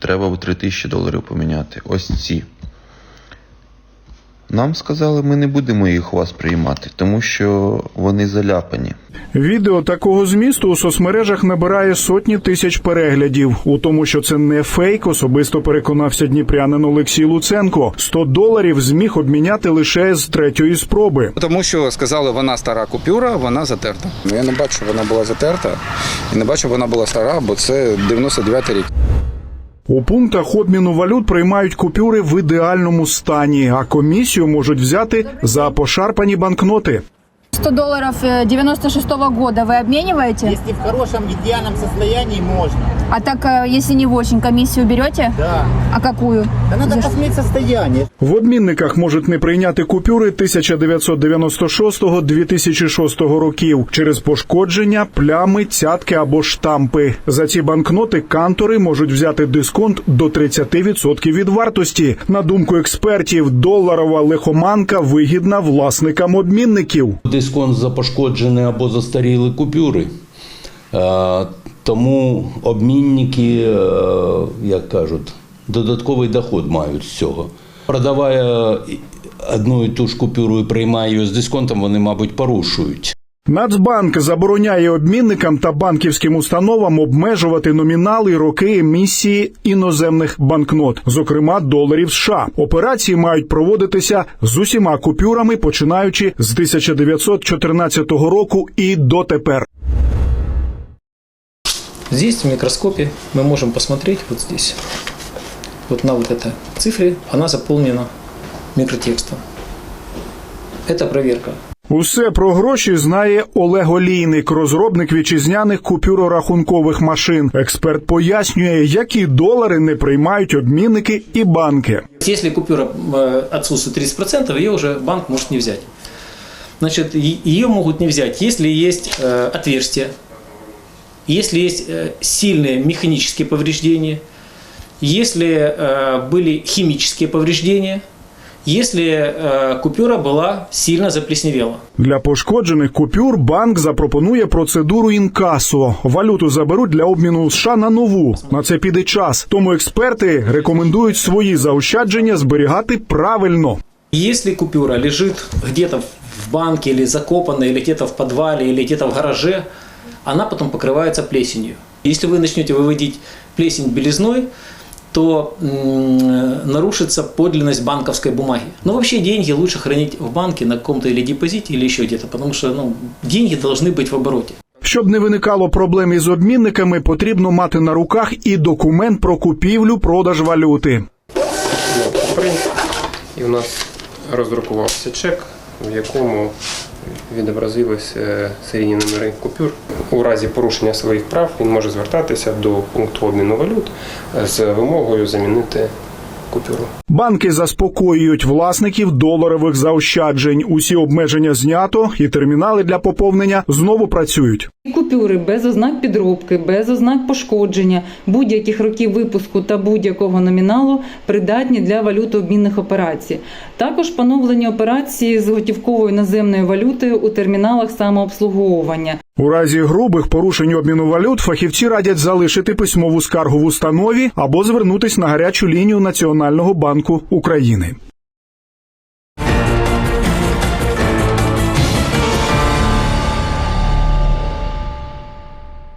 треба 3 тисячі доларів поміняти. Ось ці. Нам сказали, ми не будемо їх у вас приймати, тому що вони заляпані. Відео такого змісту у соцмережах набирає сотні тисяч переглядів. У тому, що це не фейк, особисто переконався дніпрянин Олексій Луценко. 100 доларів зміг обміняти лише з третьої спроби. Тому що сказали, вона стара купюра, вона затерта. Ну, Я не бачу, вона була затерта, і не бачу, вона була стара, бо це 99 рік. У пунктах обміну валют приймають купюри в ідеальному стані, а комісію можуть взяти за пошарпані банкноти. 100 долларов 96 -го года вы обмениваете? Если в хорошем идеальном состоянии можно. А так, э, если не в очень, комиссию берете? Да. А какую? Да надо За посмотреть состояние. В обмінниках можуть не прийняти купюри 1996-2006 років через пошкодження, плями, цятки або штампи. За ці банкноти кантори можуть взяти дисконт до 30% від вартості. На думку експертів, доларова лихоманка вигідна власникам обмінників. Дисконт за пошкоджені або застаріли купюри. Тому обмінники, е, як кажуть, додатковий доход мають з цього. Продавая одну і ту ж купюру і приймає її з дисконтом, вони, мабуть, порушують. Нацбанк забороняє обмінникам та банківським установам обмежувати номінали роки емісії іноземних банкнот, зокрема доларів США. Операції мають проводитися з усіма купюрами, починаючи з 1914 року і дотепер. Здесь в микроскопе мы можем посмотреть вот здесь, вот на вот этой цифре, она заполнена микротекстом. Это проверка. Усе про гроші знає Олег Олійник, розробник вітчизняних купюрорахункових машин. Експерт пояснює, які долари не приймають обмінники і банки. Если купюра э, отсутствует 30%, ее уже банк может не взять. Значит, е- ее могут не взять, если есть э, отверстие, если есть э, сильные механические повреждения, если э, были химические повреждения, если э, купюра была сильно заплесневела. Для пошкоджених купюр банк запропонує процедуру інкасо. Валюту заберуть для обміну США на нову. На це піде час. Тому експерти рекомендують свої заощадження зберігати правильно. Если купюра лежит где-то в банке или закопана, или где-то в подвале, или где-то в гараже, она потом покрывается плесенью. Если вы начнете выводить плесень белизной, то м, нарушится подлинность банковской бумаги. Но вообще деньги лучше хранить в банке на каком-то или депозите, или еще где-то, потому что ну, деньги должны быть в обороте. Щоб не виникало проблем із обмінниками, потрібно мати на руках і документ про купівлю-продаж валюти. принт, і у нас роздрукувався чек, в якому відобразились е, серійні номери купюр. У разі порушення своїх прав він може звертатися до пункту обміну валют з вимогою замінити купюру. Банки заспокоюють власників доларових заощаджень. Усі обмеження знято, і термінали для поповнення знову працюють. Купюри без ознак підробки, без ознак пошкодження, будь-яких років випуску та будь-якого номіналу придатні для валютообмінних операцій. Також поновлені операції з готівкової наземної валюти у терміналах самообслуговування. У разі грубих порушень обміну валют фахівці радять залишити письмову скаргу в установі або звернутись на гарячу лінію Національного банку України.